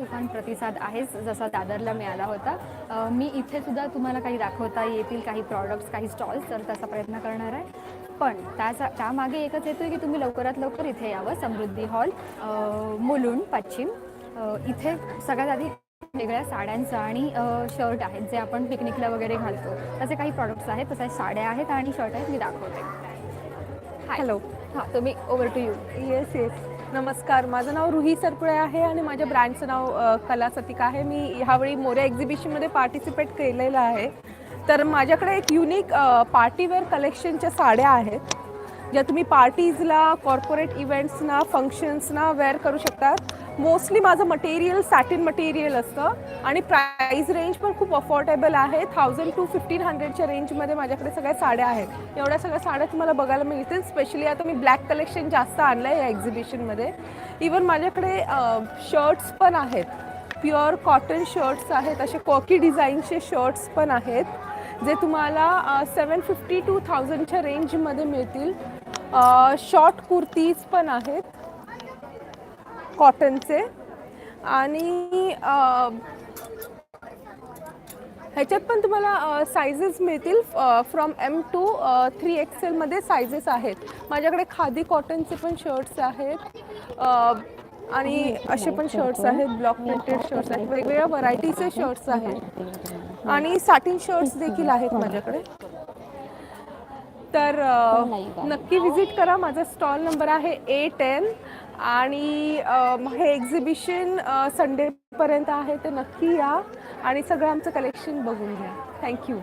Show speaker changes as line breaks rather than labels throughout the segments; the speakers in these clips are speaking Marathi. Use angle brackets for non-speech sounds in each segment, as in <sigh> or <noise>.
तुफान प्रतिसाद आहेच जसा दादरला मिळाला होता. मी इथे सुद्धा तुम्हाला काही दाखवता येतील काही प्रॉडक्ट्स काही स्टॉल्स तर तसा प्रयत्न करणार आहे. पण त्याचा त्यामागे एकच येतो की तुम्ही लवकरात लवकर इथे यावं समृद्धी हॉल मुलुंड पश्चिम. इथे सगळ्यात आधी वेगळ्या साड्यांचं आणि शर्ट आहेत जे आपण पिकनिकला वगैरे घालतो. तसे काही प्रॉडक्ट्स आहेत तसे साड्या आहेत आणि शर्ट आहेत मी दाखवते.
हॅलो
हां तुम्ही over to you
yes yes नमस्कार माझं नाव रुही सरपुळे आहे आणि माझ्या ब्रँडचं नाव कला सतिका आहे. मी ह्यावेळी मोऱ्या एक्झिबिशनमध्ये पार्टिसिपेट केलेलं आहे. तर माझ्याकडे एक युनिक पार्टीवेअर कलेक्शनच्या साड्या आहेत. ज्या तुम्ही पार्टीजला कॉर्पोरेट इव्हेंट्सना फंक्शन्सना वेअर करू शकता. मोस्टली माझं मटेरियल सॅटिन मटेरियल असतं. आणि प्राईस रेंज पण खूप अफोर्डेबल आहे. थाउजंड टू फिफ्टीन हंड्रेडच्या रेंजमध्ये माझ्याकडे सगळ्या साड्या आहेत. एवढ्या सगळ्या साड्या तुम्हाला बघायला मिळतील. स्पेशली आता मी ब्लॅक कलेक्शन जास्त आणलं आहे या एक्झिबिशनमध्ये इवन माझ्याकडे शर्ट्स पण आहेत. प्युअर कॉटन शर्ट्स आहेत. असे कॉकी डिझाईनचे शर्ट्स पण आहेत. जे तुम्हाला सेवन फिफ्टी टू थाउजंडच्या रेंजमध्ये मिळतील. शॉर्ट कुर्तीज पण आहेत. कॉटनचे आणि ह्याच्यात पण तुम्हाला सायझेस मिळतील फ्रॉम एम टू थ्री एक्सेलमध्ये सायझेस आहेत. माझ्याकडे खादी कॉटनचे पण शर्ट्स आहेत. आणि असे पण शर्ट्स आहेत ब्लॉक प्रिंटेड शर्ट्स आहेत वेगवेगळ्या व्हरायटीचे शर्ट्स आहेत. आणि साटिन शर्ट्स देखील आहेत माझ्याकडे. तर अ, नक्की विजिट करा. माझा स्टॉल नंबर आहे ए टेन आणि हे एक्झिबिशन संडेपर्यंत आहे. तर नक्की या आणि सगळं आमचं कलेक्शन बघून घ्या. थँक्यू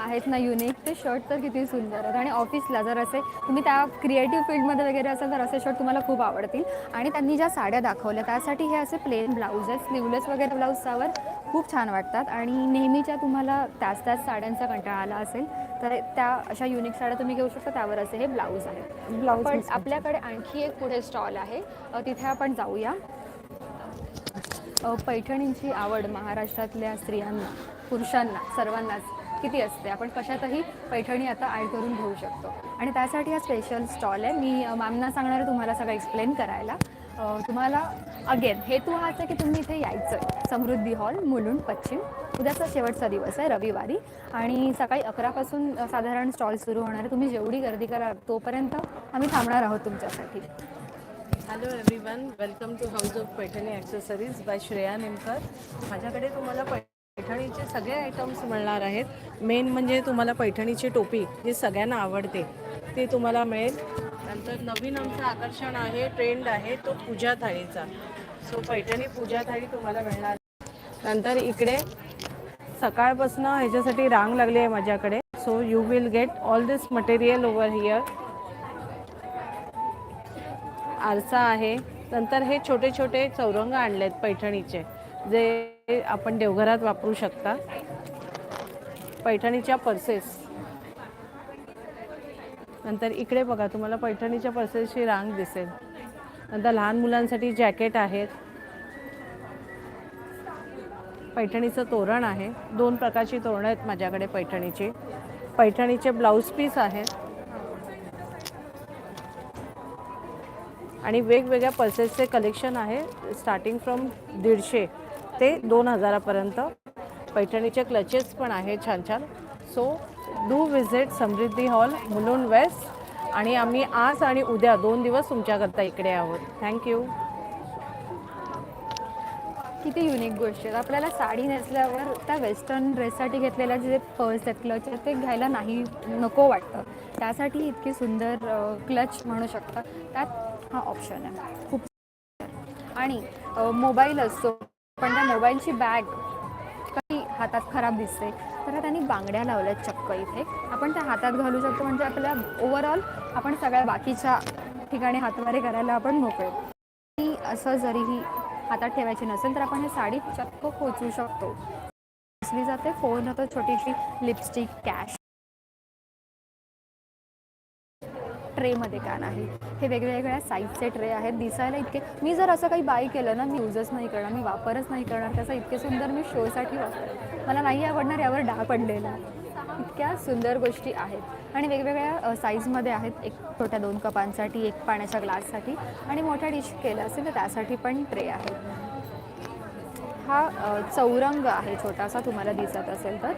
आहेत ना युनिक ते शर्ट तर किती सुंदर आहेत. आणि ऑफिसला जर असे तुम्ही त्या क्रिएटिव्ह फील्डमध्ये वगैरे असाल तर असे शर्ट तुम्हाला खूप आवडतील. आणि त्यांनी ज्या साड्या दाखवल्या त्यासाठी हे असे प्लेन ब्लाऊज आहेत स्लीवलेस वगैरे ब्लाऊज त्यावर खूप छान वाटतात. आणि नेहमीच्या तुम्हाला त्याच त्याच साड्यांचा कंटाळा आला असेल तर त्या अशा युनिक साड्या तुम्ही घेऊ शकता. त्यावर असे हे ब्लाऊज आहेत.
ब्लाऊज
पण आपल्याकडे आणखी एक पुढे स्टॉल आहे. तिथे आपण जाऊया. पैठणींची आवड महाराष्ट्रातल्या स्त्रियांना पुरुषांना सर्वांनाच किती असते? आपण कशातही पैठणी आता ॲड करून घेऊ शकतो. आणि त्यासाठी हा स्पेशल स्टॉल आहे. मी मॅमना सांगणार आहे तुम्हाला सगळं एक्सप्लेन करायला. तुम्हाला अगेन हेतू हाच आहे की तुम्ही इथे यायचं आहे समृद्धी हॉल मुलुंड पश्चिम. उद्याचा शेवटचा दिवस आहे रविवारी. आणि सकाळी अकरापासून साधारण स्टॉल सुरू होणार आहे. तुम्ही जेवढी गर्दी करा तोपर्यंत आम्ही थांबणार आहोत तुमच्यासाठी.
Hello everyone welcome to house of Paithani accessories by Shreya Nemkar माझ्याकडे तुम्हाला पैठणीचे सगळे आयटम्स मिळणार आहेत. मेन म्हणजे तुम्हाला पैठणीची टोपी जी सगळ्यांना आवडते ते तुम्हाला मिळेल. नंतर नवीन आमचं आकर्षण आहे ट्रेंड आहे तो पूजा थाळीचा. सो पैठणी पूजा थाळी तुम्हाला मिळणार. नंतर इकडे सकाळपासून ह्याच्यासाठी रांग लागली आहे माझ्याकडे. So you will get all this material over here आरसा आहे. नंतर हे छोटे छोटे चौरंग आणलेत पैठणीचे जे आपण देवघरात वापरू शकता. पैठणीच्या पर्सेस नंतर इकडे बघा तुम्हाला पैठणीच्या पर्सेसची रांग दिसेल. नंतर लहान मुलांसाठी जॅकेट आहेत. पैठणीचं तोरण आहे. दोन प्रकारची तोरणं आहेत माझ्याकडे पैठणीची. पैठणीचे ब्लाऊज पीस आहेत. आणि वेगवेगळ्या पर्सेसचे कलेक्शन आहे स्टार्टिंग फ्रॉम दीडशे ते दोन हजारापर्यंत. पैठणीचे क्लचेस पण आहे छान छान. So do visit Samruddhi hall Mulund west. आणि आम्ही आज आणि उद्या दोन दिवस तुमच्याकरता इकडे आहोत. थँक्यू
किती युनिक गोष्ट आहेत आपल्याला साडी नेसल्यावर त्या वेस्टर्न ड्रेससाठी घेतलेल्या जे पर्स आहेत क्लच आहेत ते घ्यायला नाही नको वाटतं. त्यासाठी इतकी सुंदर क्लच म्हणू शकता. त्यात हा ऑप्शन आहे. खूप आणि मोबाईल असतो. पण त्या मोबाईलची बॅग कधी हातात खराब दिसते? तर त्यांनी बांगड्या लावल्यात चक्क इथे. आपण त्या हातात घालू शकतो म्हणजे आपल्या ओव्हरऑल आपण सगळ्या बाकीच्या ठिकाणी हातवारे करायला आपण मोकळे. आणि असं जरीही हातात ठेवायची नसेल तर आपण हे साडी चक्क पोचू शकतो. दिसली जाते? फोन होतं छोटीशी लिपस्टिक कॅश ट्रेमध्ये कॅन नाही? हे वेगवेगळ्या साईजचे ट्रे आहेत. दिसायला इतके मी जर असं काही बाय केलं ना मी यूजच नाही करणार मी वापरच नाही करणार त्याचा इतके सुंदर मी शोसाठी वापर मला नाही आवडणार यावर डाळ पडलेला. इतक्या सुंदर गोष्टी आहेत. आणि वेगवेगळ्या साईजमध्ये आहेत. एक छोट्या दोन कपांसाठी एक पाण्याच्या ग्लाससाठी आणि मोठ्या डिश केलं असेल तर त्यासाठी पण ट्रे आहेत हा चौरंग आहे छोटासा तुम्हाला दिसत असेल तर.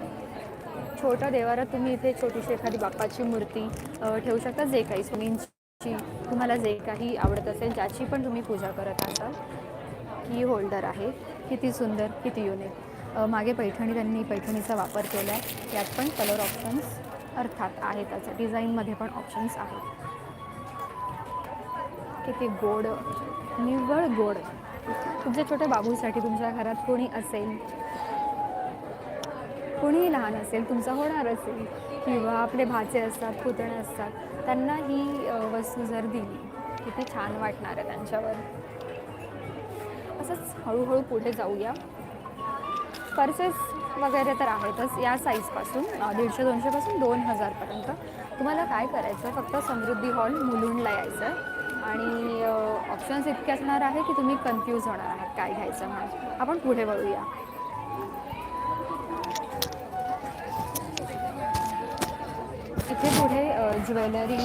छोट्या देवारात तुम्ही इथे छोटीशी एखादी बाप्पाची मूर्ती ठेवू शकता जे काही स्वामींची तुम्हाला जे काही आवडत असेल ज्याची पण तुम्ही पूजा करत असाल. की होल्डर आहे. किती सुंदर किती युनिक मागे पैठणी त्यांनी पैठणीचा वापर केला आहे यात पण कलर ऑप्शन्स अर्थात आहेतच डिझाईनमध्ये पण ऑप्शन्स आहेत. किती गोड निव्वळ गोड. तुमच्या छोट्या बाबूसाठी तुमच्या घरात कोणी असेल कोणीही लहान असेल तुमचा होणार असेल किंवा आपले भाचे असतात पुतणे असतात त्यांना ही वस्तू जर दिली किती छान वाटणार आहे त्यांच्यावर. असंच हळूहळू पुढे जाऊया. पर्सेस वगैरे तर आहेतच या साईजपासून दीडशे दोनशेपासून दोन हजारपर्यंत तुम्हाला काय करायचं आहे? फक्त समृद्धी हॉल मुलुंडला यायचं आहे. आणि ऑप्शन्स इतके असणार आहे की तुम्ही कन्फ्यूज होणार आहात काय घ्यायचं म्हणून आपण पुढे वळूया. इथे पुढे ज्वेलरी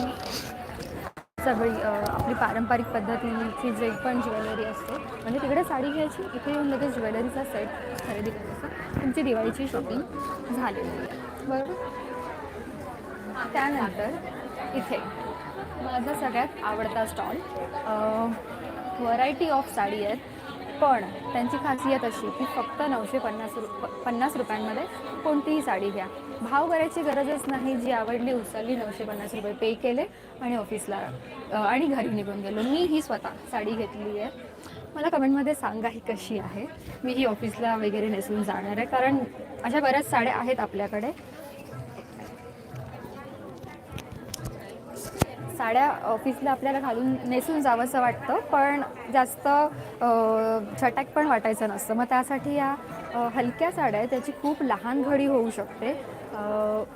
सगळी आपली पारंपरिक पद्धतीची जे पण ज्वेलरी असते म्हणजे तिकडे साडी घ्यायची इथे येऊन लगेच ज्वेलरीचा सेट खरेदी करायचा. तुमची दिवाळीची शॉपिंग झालेली आहे. बरोबर? त्यानंतर इथे माझा सगळ्यात आवडता स्टॉल व्हरायटी ऑफ साडी आहेत. पण त्यांची खासियत अशी की फक्त नऊशे पन्नास रु पन्नास रुपयांमध्ये कोणतीही साडी घ्या. भाव करायची गरजच नाही जी आवडली उचलली नऊशे पन्नास रुपये पे केले आणि ऑफिसला आणि घरी निघून गेलो. मी ही स्वतः साडी घेतली आहे. मला कमेंटमध्ये सांगा ही कशी आहे. मी ही ऑफिसला वगैरे नेसून जाणार आहे कारण अशा बऱ्याच साड्या आहेत आपल्याकडे. साड्या ऑफिसला आपल्याला घालून नेसून जावंसं वाटतं पण जास्त अ, छटाक पण वाटायचं नसतं. मग त्यासाठी या हलक्या साड्या आहेत त्याची खूप लहान घडी होऊ शकते.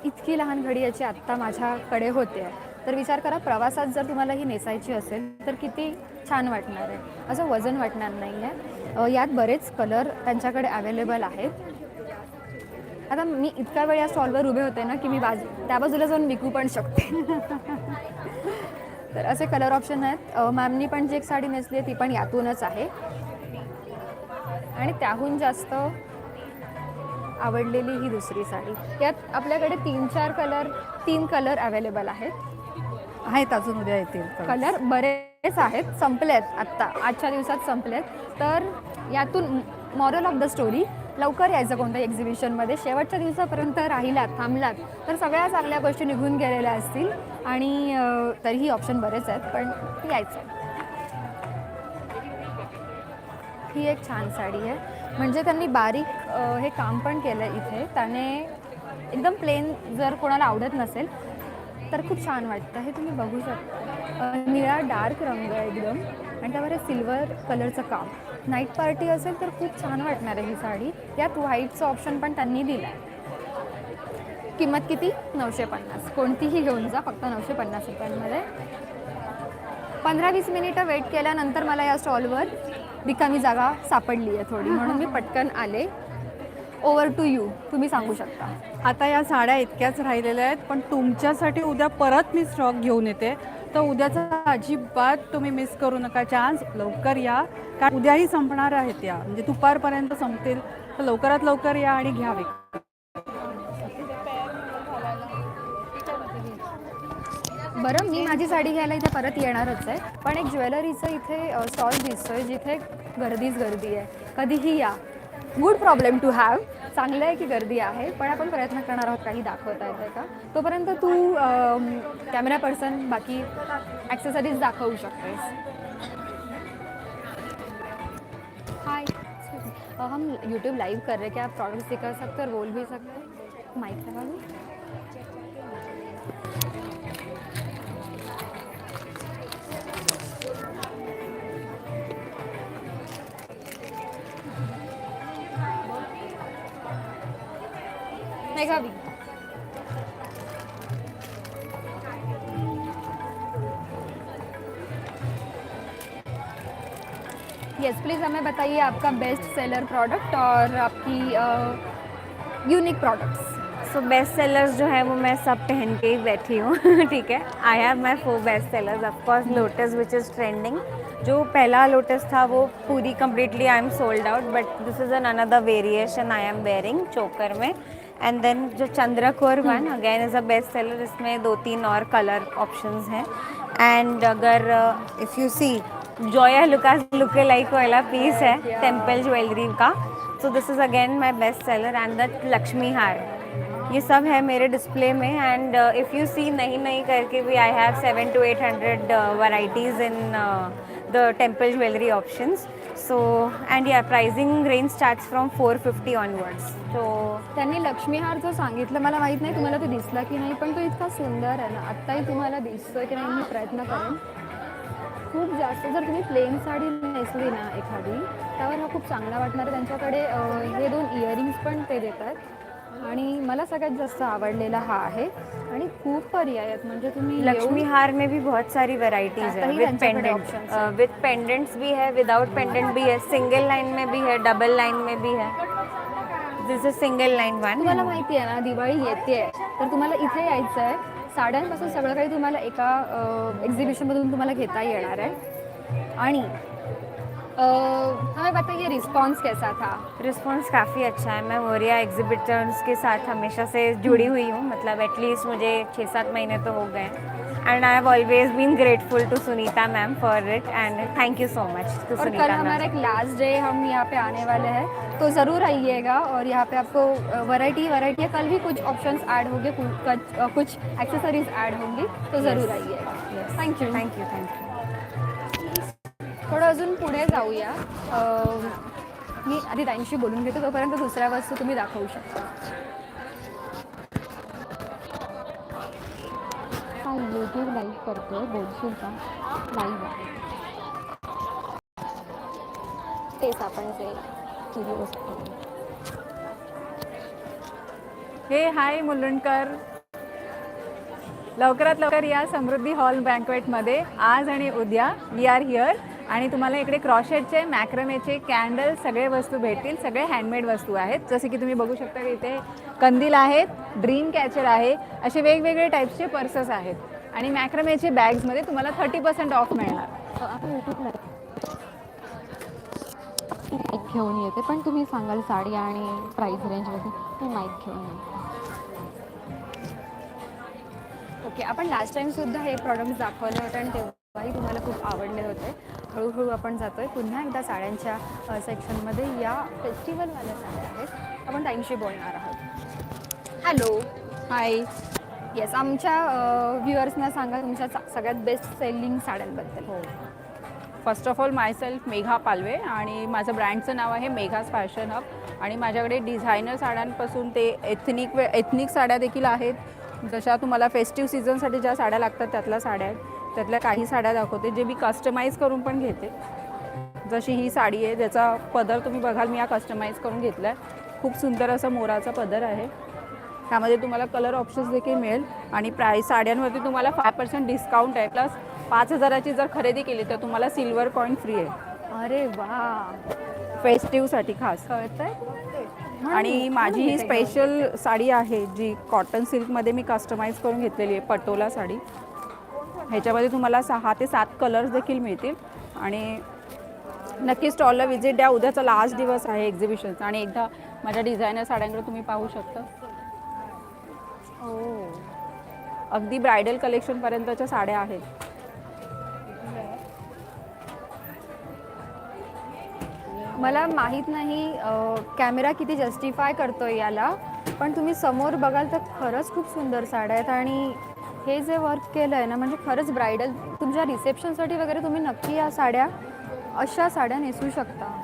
इतकी लहान घडी याची आत्ता माझ्याकडे होते. तर विचार करा प्रवासात जर तुम्हाला ही नेसायची असेल तर किती छान वाटणार आहे. असं वजन वाटणार नाही आहे यात बरेच कलर त्यांच्याकडे अवेलेबल आहेत. आता मी इतका वेळ या स्टॉलवर उभे होते ना की मी बाजू त्या बाजूला जाऊन विकू पण शकते. तर असे कलर ऑप्शन आहेत. मॅमनी पण जी एक साडी नेसली आहे ती पण यातूनच आहे. आणि त्याहून जास्त आवडलेली ही दुसरी साडी. यात आपल्याकडे तीन चार कलर तीन कलर अवेलेबल आहेत.
आहेत अजून उद्या येतील.
कलर बरेच आहेत संपलेत आत्ता. आजच्या दिवसात संपलेत. तर यातून मॉरल ऑफ द स्टोरी लवकर यायचं कोणत्या एक्झिबिशनमध्ये शेवटच्या दिवसापर्यंत राहिलात थांबलात तर सगळ्या चांगल्या गोष्टी निघून गेलेल्या असतील. आणि तरीही ऑप्शन बरेच आहेत पण यायचं ही एक छान साडी आहे. म्हणजे त्यांनी बारीक हे काम पण केलं आहे इथे. त्याने एकदम प्लेन जर कोणाला आवडत नसेल तर खूप छान वाटतं. हे तुम्ही बघू शकता. निळा डार्क रंग आहे एकदम आणि त्यावर सिल्वर कलरचं काम. नाईट पार्टी असेल तर खूप छान वाटणार आहे ही साडी. यात व्हाईटचं ऑप्शन पण त्यांनी दिलं आहे किंमत किती? नऊशे पन्नास. कोणतीही घेऊन जा फक्त नऊशे पन्नास रुपयांमध्ये. पंधरा वीस मिनिटं वेट केल्यानंतर मला या स्टॉलवर रिकामी जागा सापडली आहे थोडी. म्हणून मी पटकन आले. ओव्हर टू यू तुम्ही सांगू शकता.
आता या साड्या इतक्याच राहिलेल्या आहेत पण तुमच्यासाठी उद्या परत मी स्टॉक घेऊन येते. तर उद्याचा अजिबात तुम्ही मिस करू नका. चान्स लवकर या. कारण उद्याही संपणार आहेत या. म्हणजे दुपारपर्यंत संपतील. तर लवकरात लवकर या आणि घ्यावे
बरं मी माझी साडी घ्यायला इथे परत येणारच आहे. पण एक ज्वेलरीचं इथे स्टॉल दिसतोय जिथे गर्दीच गर्दी आहे. कधीही या. गुड प्रॉब्लेम टू हॅव चांगलं आहे की गर्दी आहे पण आपण प्रयत्न करणार आहोत काही दाखवता येतं का? तोपर्यंत तू कॅमेरा पर्सन बाकी ॲक्सेसरीज दाखवू शकतेस. हाय हम यूट्यूब लाइव कर रहे की क्या आप प्रोडक्ट्स दिखा सकते और बोल भी सकते हैं? माइक लगा मेघा भी यस प्लीज़ हमें बताइए आपका बेस्ट सेलर प्रोडक्ट और आपकी unique products
so best sellers जो है वो मैं सब पहन के ही बैठी हूँ <laughs> ठीक है? I have my four best sellers of course lotus which is trending जो पहला लोटस था वो पूरी completely I am sold out but this is an another variation I am wearing choker में। एंड देन जो चंद्रकोर one again is a best seller इसमें दो तीन और कलर ऑप्शंस हैं. एंड अगर इफ़ यू सी जोया लुकास लुके लाइक वाला पीस है टेंपल ज्वेलरी का. So this is again my best seller and that Lakshmi हार ये सब है मेरे डिस्प्ले में. एंड इफ़ यू सी नहीं नहीं करके भी I have seven two eight hundred varieties in the temple jewellery options. So and या pricing range starts from four fifty So, तो
त्यांनी लक्ष्मीहार जो सांगितलं मला माहीत नाही तुम्हाला तो दिसला की नाही पण तो इतका सुंदर आहे ना. आत्ताही तुम्हाला दिसतोय की नाही मी प्रयत्न करेन. खूप जास्त जर तुम्ही प्लेन साडी नेसली ना एखादी त्यावर हा खूप चांगला वाटणार आहे. त्यांच्याकडे अं, हे दोन इयरिंग्स पण ते देतात. आणि मला सगळ्यात जास्त आवडलेला हा आहे. आणि खूप पर्याय आहेत. म्हणजे तुम्ही
लक्ष्मी हार में भी बहुत सारी वैरायटीज है
त्यातही
विद
त्यांच्याकडे
पेंडेंट. विद पेंडेंट्स भी है विदाउट पेंडेंट भी है सिंगल लाइन में भी है डबल लाइन में भी है. This is single line one
तुम्हाला माहिती आहे ना दिवाळी येते तर तुम्हाला इथे यायचं आहे. साड्यांपासून सगळं काही तुम्हाला एका एक्झिबिशनमधून तुम्हाला घेता येणार आहे. आणि हमें बताइए रिस्पॉन्स कैसा था?
रिस्पॉन्स काफ़ी अच्छा है। मैं मोरिया एग्जिबिटर्स के साथ हमेशा से जुड़ी हुई हूँ। मतलब एटलीस्ट मुझे छः सात महीने तो हो गए and I have always been grateful to Sunita ma'am for it and thank you so much too
और कल हमारा एक लास्ट डे हम यहाँ पे आने वाले हैं। तो ज़रूर आइएगा और यहाँ पे आपको वैरायटी वैरायटी कल भी कुछ ऑप्शंस ऐड होंगे कुछ एक्सेसरीज ऐड होंगी। तो ज़रूर आइएगा। Thank you
thank you thank you
थोडं अजून पुढे जाऊया. मी आधी ताईंशी बोलून घेतो तोपर्यंत दुसऱ्या वस्तू तुम्ही दाखवू शकता. हा यूट्यूब लाईव्ह करतोय बोलशील का? लाईव्ह तेच आपण जे
हे हाय मुलुंडकर. लवकरात लवकर या समृद्धी हॉल बँकवेटमध्ये आज आणि उद्या वी आर हिअर आणि तुम्हाला इकडे क्रॉशेटचे मॅक्रमेचे कॅन्डल सगळे वस्तू भेटतील सगळे हँडमेड वस्तू आहेत. जसे की तुम्ही बघू शकता की इथे कंदील आहेत ड्रीम कॅचर आहे असे वेगवेगळे टाईप्सचे पर्सेस आहेत. आणि मॅक्रमेचे बॅग्समध्ये तुम्हाला थर्टी पर्सेंट ऑफ मिळणार.
माईक घेऊन येते पण तुम्ही सांगाल साडी आणि प्राईस रेंजमध्ये मी माईक घेऊन येते. ओके आपण लास्ट टाईमसुद्धा हे प्रॉडक्ट दाखवले होते आणि तेव्हाही तुम्हाला खूप आवडले होते. हळूहळू आपण जातोय. पुन्हा एकदा साड्यांच्या सेक्शनमध्ये या फेस्टिवलवाल्या साड्या आहेत. आपण ताईंशी बोलणार आहोत. हॅलो
हाय
येस आमच्या व्ह्युअर्सना सांगा तुमच्या सगळ्यात बेस्ट सेलिंग साड्यांबद्दल. हो.
First of all myself Megha Palve आणि माझं ब्रँडचं नाव आहे मेघाज फॅशन हब आणि माझ्याकडे डिझायनर साड्यांपासून ते एथनिक वे एथनिक साड्या देखील आहेत. जशा तुम्हाला फेस्टिव्ह सीझनसाठी ज्या साड्या लागतात त्यातल्या साड्या आहेत. त्यातल्या काही साड्या दाखवते जे मी कस्टमाइज करून पण घेते. जशी ही साडी आहे ज्याचा पदर तुम्ही बघाल मी हा कस्टमाइज करून घेतला आहे खूप सुंदर असा मोराचा पदर आहे. त्यामध्ये तुम्हाला कलर ऑप्शन्स देखील मिळेल आणि प्राईस साड्यांवरती तुम्हाला फाय पर्सेंट डिस्काउंट आहे. प्लस पाच हजाराची जर खरेदी केली तर तुम्हाला सिल्वर कॉईन फ्री आहे.
अरे वा!
फेस्टिव्हसाठी खास.
कळतंय.
आणि माझी ही स्पेशल साडी आहे जी कॉटन सिल्कमध्ये मी कस्टमाइज करून घेतलेली आहे पटोला साडी. ह्याच्यामध्ये तुम्हाला सहा ते सात कलर्स देखील मिळतील. आणि नक्की स्टॉलला व्हिजिट द्या. उद्याचा लास्ट दिवस आहे एक्झिबिशनचा आणि एकदा माझ्या डिझायनर साड्यांकडे तुम्ही पाहू शकता.
हो.
अगदी ब्रायडल कलेक्शनपर्यंतच्या साड्या आहेत.
मला माहीत नाही कॅमेरा किती जस्टिफाय करतोय याला. पण तुम्ही समोर बघाल तर खरंच खूप सुंदर साड्या आहेत. आणि हे जे वर्क केलं आहे ना म्हणजे खरंच ब्रायडल तुमच्या रिसेप्शनसाठी वगैरे तुम्ही नक्की या साड्या अशा साड्या नेसू शकता.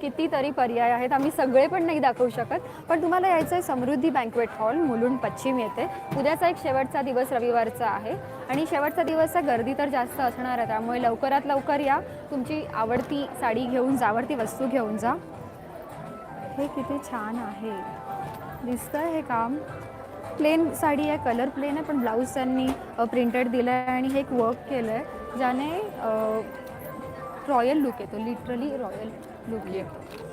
कितीतरी पर्याय आहेत आम्ही सगळे पण नाही दाखवू शकत पण तुम्हाला यायचं आहे समृद्धी बँकवेट हॉल मुलुंड पश्चिम येते उद्याचा एक शेवटचा दिवस रविवारचा आहे आणि शेवटचा दिवस आहे गर्दी तर जास्त असणार आहे त्यामुळे लवकरात लवकर या. तुमची आवडती साडी घेऊन जा आवडती वस्तू घेऊन जा. हे किती छान आहे. दिसतं हे काम. प्लेन साडी आहे कलर प्लेन आहे पण ब्लाऊज त्यांनी प्रिंटेड दिलं आहे आणि हे एक वर्क केलं आहे ज्याने रॉयल लुक येतो लिटरली रॉयल लुक येतो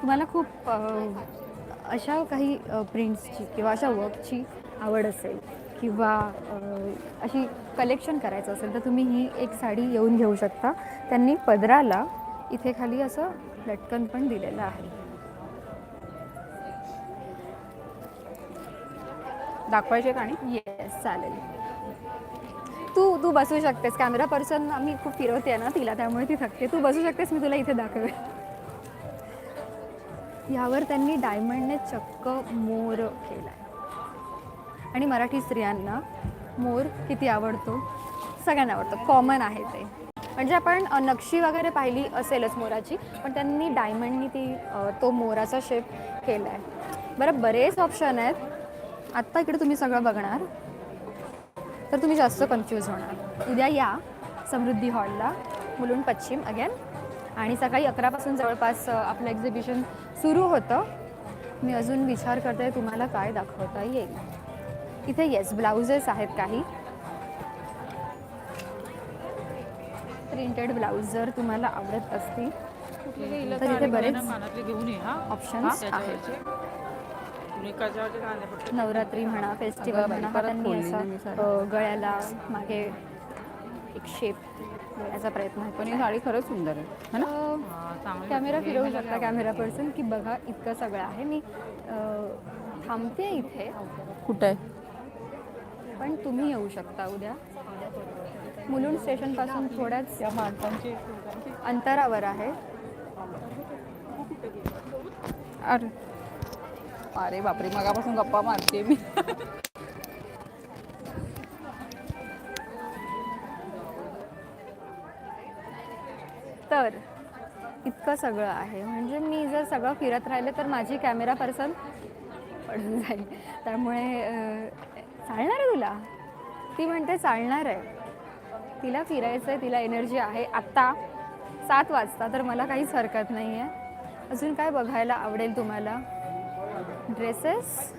तुम्हाला खूप अशा काही प्रिंट्सची किंवा अशा वर्कची आवड असेल किंवा अशी कलेक्शन करायचं असेल तर तुम्ही ही एक साडी येऊन घेऊ शकता. त्यांनी पदराला इथे खाली असं लटकन पण दिलेलं आहे.
दाखवायचे आणि?
येस चालेल. तू तू बसू शकतेस. कॅमेरा पर्सन आम्ही खूप फिरवते ना तिला त्यामुळे ती थकते. तू बसू शकतेस मी तुला इथे दाखवेन यावर त्यांनी डायमंडने चक्क मोर केला आणि मराठी स्त्रियांना मोर किती आवडतो? सगळ्यांना आवडतो. कॉमन आहे ते. म्हणजे आपण नक्षी वगैरे पाहिली असेलच मोराची पण त्यांनी डायमंडनी ती तो मोराचा शेप केला आहे बरं बरेच ऑप्शन आहेत. आत्ता इकडे तुम्ही सगळं बघणार तर तुम्ही जास्त कन्फ्यूज होणार. उद्या या समृद्धी हॉलला मुलुंड पश्चिम अगेन आणि सकाळी अकरापासून जवळपास आपलं एक्झिबिशन सुरू होतं. मी अजून विचार करते तुम्हाला काय दाखवता येईल? इथे येस ब्लाउजेस आहेत काही. प्रिंटेड ब्लाऊज जर तुम्हाला आवडत असतील तर इथे बरेच ऑप्शन्स आहेत. नवरात्री म्हणा फेस्टिवल म्हणा हा त्यांनी असा गळ्याला मागे एक शेप देण्याचा प्रयत्न
पण ही. साडी खरंच सुंदर आहे है ना?
कॅमेरा फिरवू शकता कॅमेरा पर्सन की बघा इतकं सगळं आहे. मी थांबते इथे.
कुठं आहे?
पण तुम्ही येऊ शकता उद्या. मुलुंड स्टेशनपासून थोड्याच अंतरावर आहे.
अरे. अरे बापरे मगापासून गप्पा मारते मी.
तर इतकं सगळं आहे. म्हणजे मी जर सगळं फिरत राहिले तर माझी कॅमेरा पर्सन पडून जाईल. त्यामुळे चालणार आहे तुला? ती म्हणते चालणार आहे. तिला फिरायचं आहे तिला एनर्जी आहे. आत्ता सात वाजता तर मला काहीच हरकत नाही आहे अजून काय बघायला आवडेल तुम्हाला? ड्रेसेस.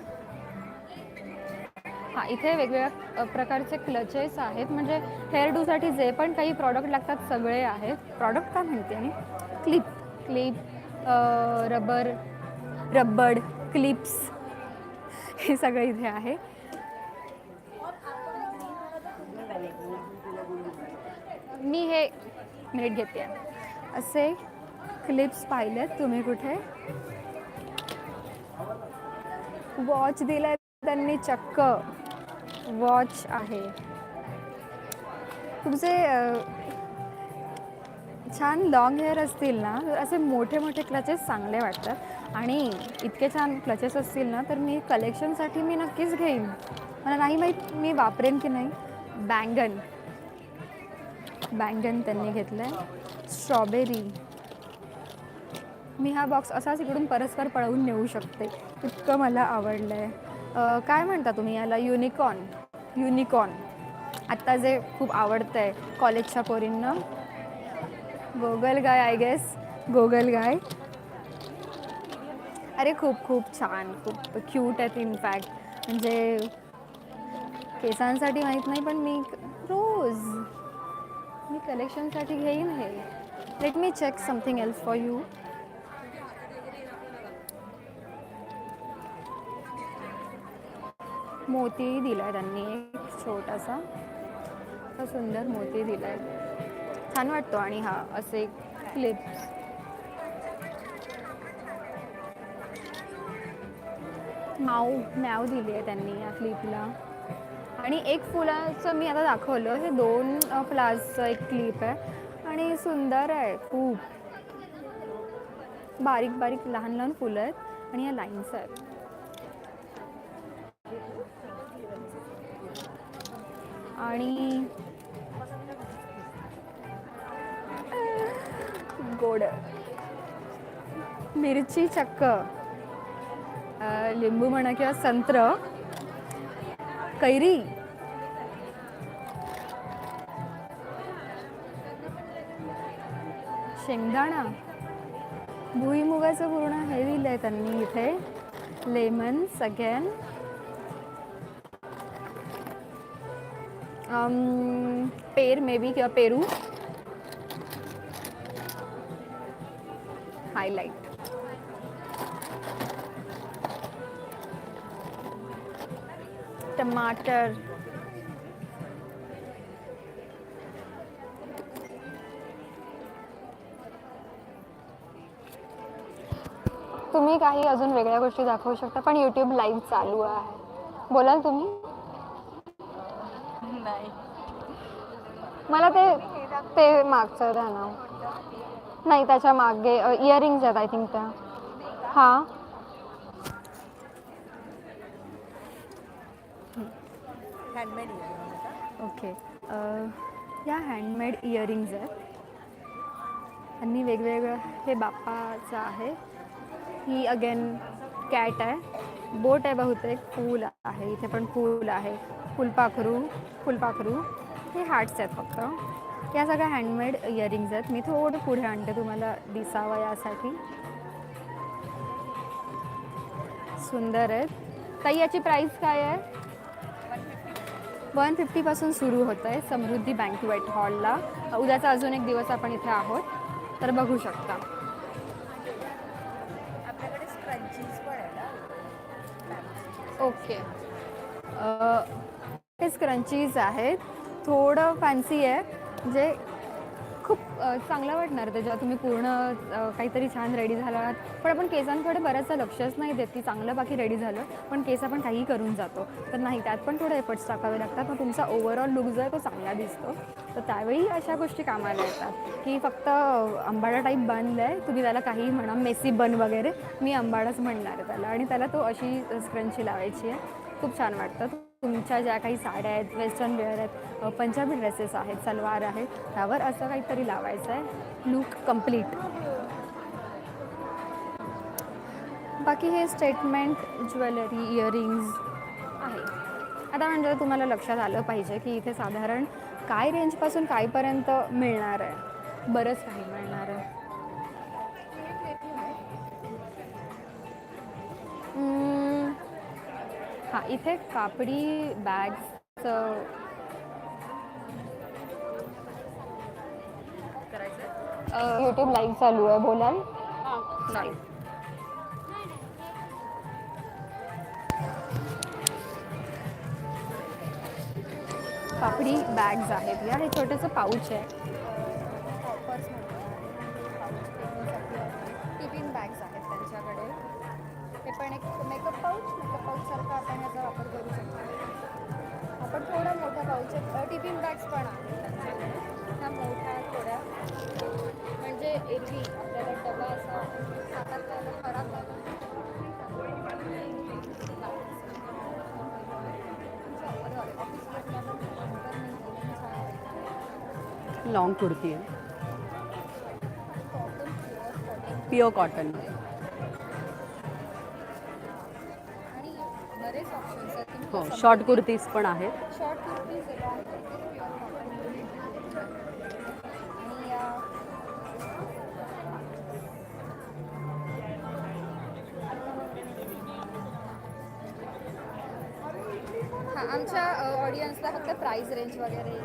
हां इथे वेगवेगळ्या प्रकारचे क्लचेस आहेत. म्हणजे हेअर डूसाठी जे पण काही प्रॉडक्ट लागतात सगळे आहेत. प्रॉडक्ट का म्हणते मी? Clip. Clip rubber rubbed clips. हे सगळं इथे आहे. मी हे मिनिट घेते. असे क्लिप्स पाहिलेत तुम्ही कुठे? वॉच दिलाय त्यांनी चक्क वॉच आहे. तुमचे छान लॉंग हेअर असतील ना असे मोठे मोठे क्लचेस चांगले वाटतात. आणि इतके छान क्लचेस असतील ना तर मी कलेक्शनसाठी मी नक्कीच घेईन. मला नाही माहीत मी वापरेन की नाही. बँगन बँगन त्यांनी घेतलं आहे स्ट्रॉबेरी मी हा बॉक्स असाच इकडून परस्पर पळवून नेऊ शकते इतकं मला आवडलं आहे काय म्हणता तुम्ही याला? युनिकॉर्न युनिकॉर्न आत्ता जे खूप आवडतं आहे कॉलेजच्या पोरींना. Goggle guy I guess goggle guy अरे खूप खूप छान. खूप क्यूट आहेत इनफॅक्ट म्हणजे केसांसाठी माहीत नाही पण मी रोज मी कलेक्शनसाठी घेईन हे. Let me check something else for you मोती आहे त्यांनी एक छोटासा असा सुंदर मोती दिला आहे छान वाटतो आणि हा असे क्लिप्स माऊ मॅव दिली आहे त्यांनी या क्लिपला आणि एक फुलाचं मी आता दाखवलं हे दोन अ, एक क्लिप आहे. आणि सुंदर आहे खूप. बारीक बारीक लहान लहान फुलं आहेत. आणि या लाईन्स आहेत. आणि गोड. मिरची चक्क. लिंबू म्हणा किंवा संत्र. कैरी. शेंगदाणा. भुईमुगाचं पूर्ण हे दिलं आहे त्यांनी इथे. Lemon again per may be किंवा पेरू. हायलाईट टमाटर तुम्ही काही अजून वेगळ्या गोष्टी दाखवू शकता पण यूट्यूब लाईव्ह चालू आहे. बोला तुम्ही? मला ते ते मागचं द्या ना नाही त्याच्यामागे इयरिंग्ज आहेत आय थिंक त्या. हां. ओके या हँडमेड इयरिंग्ज आहेत. आणि वेगवेगळं हे बाप्पाचं आहे. ही अगेन कॅट आहे. बोट आहे बहुतेक. फूल आहे. इथे पण फूल आहे. फुलपाखरू फुलपाखरू. हे हार्ट्स आहेत फक्त. या सगळ्या हँडमेड इयरिंग्ज आहेत. मी थोडं पुढे आणते तुम्हाला दिसावं यासाठी. सुंदर आहेत. ताई याची प्राईस काय आहे? वन फिफ्टीपासून सुरू होतं आहे समृद्धी बँकवेट हॉलला उद्याचा अजून एक दिवस आपण इथे आहोत. तर बघू शकता. ओके. हे स्क्रंचीज आहेत. थोडं फॅन्सी आहे. जे खूप चांगलं वाटणार ते जेव्हा तुम्ही पूर्ण काहीतरी छान रेडी झालात पण आपण केसांकडे बऱ्याचसा लक्षच नाही देत की चांगलं बाकी रेडी झालं पण केस आपण काहीही करून जातो. तर नाही त्यात पण थोडे एफर्ट्स टाकावे लागतात. पण तुमचा ओव्हरऑल लुक जो आहे तो चांगला दिसतो. तर त्यावेळी अशा गोष्टी कामाला येतात की फक्त अंबाडा टाईप बन आहे. तुम्ही त्याला काही म्हणा मेसी बन वगैरे मी अंबाडाच म्हणणार आहे त्याला. आणि त्याला तो अशी स्क्रंची लावायची आहे. खूप छान वाटतं. तुमच्या ज्या काही साड्या आहेत वेस्टर्न वेअर आहेत पंजाबी ड्रेसेस आहेत सलवार आहे त्यावर असं काहीतरी लावायचं आहे. लुक कंप्लीट बाकी हे स्टेटमेंट ज्वेलरी इयरिंग्ज आहे. आता म्हणजे तुम्हाला लक्षात आलं पाहिजे की इथे साधारण काय रेंजपासून कायपर्यंत मिळणार आहे? बरंच काही मिळणार आहे. mm. हां इथे कापडी बॅग्सचं यूट्यूब लाईव्ह चालू आहे बोलाल. नाही. कापडी बॅग्स आहेत या हे छोटंसं पाऊच आहे. पाऊचसारखा आपण याचा वापर करू शकतो. आपण थोडा मोठा पाऊच टिफिन बॅग्स पण त्या मोठ्या थोड्या. म्हणजे एरवी आपल्याला डबा असा हातात खराब
लॉंग कुर्ती आहे. प्युअर कॉटन शॉर्ट कुर्तीज पण आहेत.
शॉर्ट कुर्तीज आमच्या ऑडियन्सला फक्त रेंज वगैरे.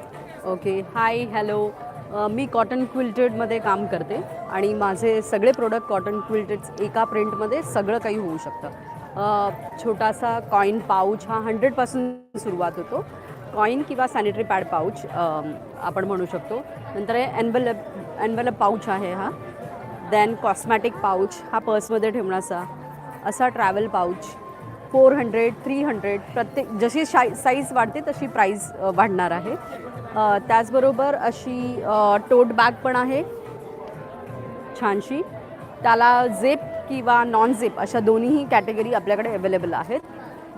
ओके हाय हॅलो मी कॉटन क्विल्टेडमध्ये काम करते आणि माझे सगळे प्रोडक्ट कॉटन क्विल्टेड एका प्रिंटमध्ये सगळं काही होऊ शकतं. छोटासा कॉईन पाऊच हा हंड्रेडपासून सुरुवात होतो. कॉईन किंवा सॅनिटरी पॅड पाऊच आपण म्हणू शकतो. नंतर एनवलप एनवलप एन्व्हलप पाऊच आहे हा. देन कॉस्मॅटिक पाऊच हा पर्समध्ये ठेवण्याचा. असा travel pouch four hundred three hundred प्रत्येक जशी शाई साईज वाढते तशी प्राईज वाढणार आहे. त्याचबरोबर अशी टोट बॅग पण आहे. छानशी. त्याला झेप किंवा नॉन झिप अशा दोन्हीही कॅटेगरी आपल्याकडे अवेलेबल आहेत.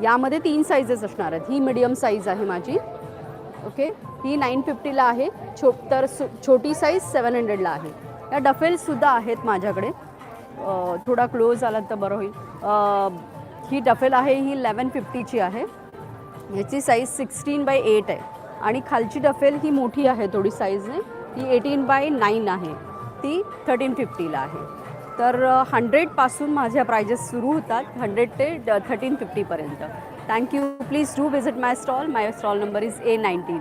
यामध्ये तीन साईजेस असणार आहेत. ही मिडियम साईज आहे माझी. ओके ही नाईन फिफ्टीला आहे. छो तर सु छोटी साईज सेवन हंड्रेडला आहे. या डफेल्ससुद्धा आहेत माझ्याकडे. थोडा क्लोज आला तर बरं होईल. ही डफेल आहे ही इलेवन फिफ्टीची आहे. ह्याची साईज सिक्स्टीन बाय एट आहे. आणि खालची डफेल ही मोठी आहे थोडी साईजने ती एटीन बाय नाईन आहे. ती थर्टीन फिफ्टीला आहे. तर हंड्रेडपासून माझ्या प्रायजेस सुरू होतात हंड्रेड ते thirteen फिफ्टीपर्यंत thank you please do visit my stall. My stall number is A nineteen.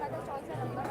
大家稍微一下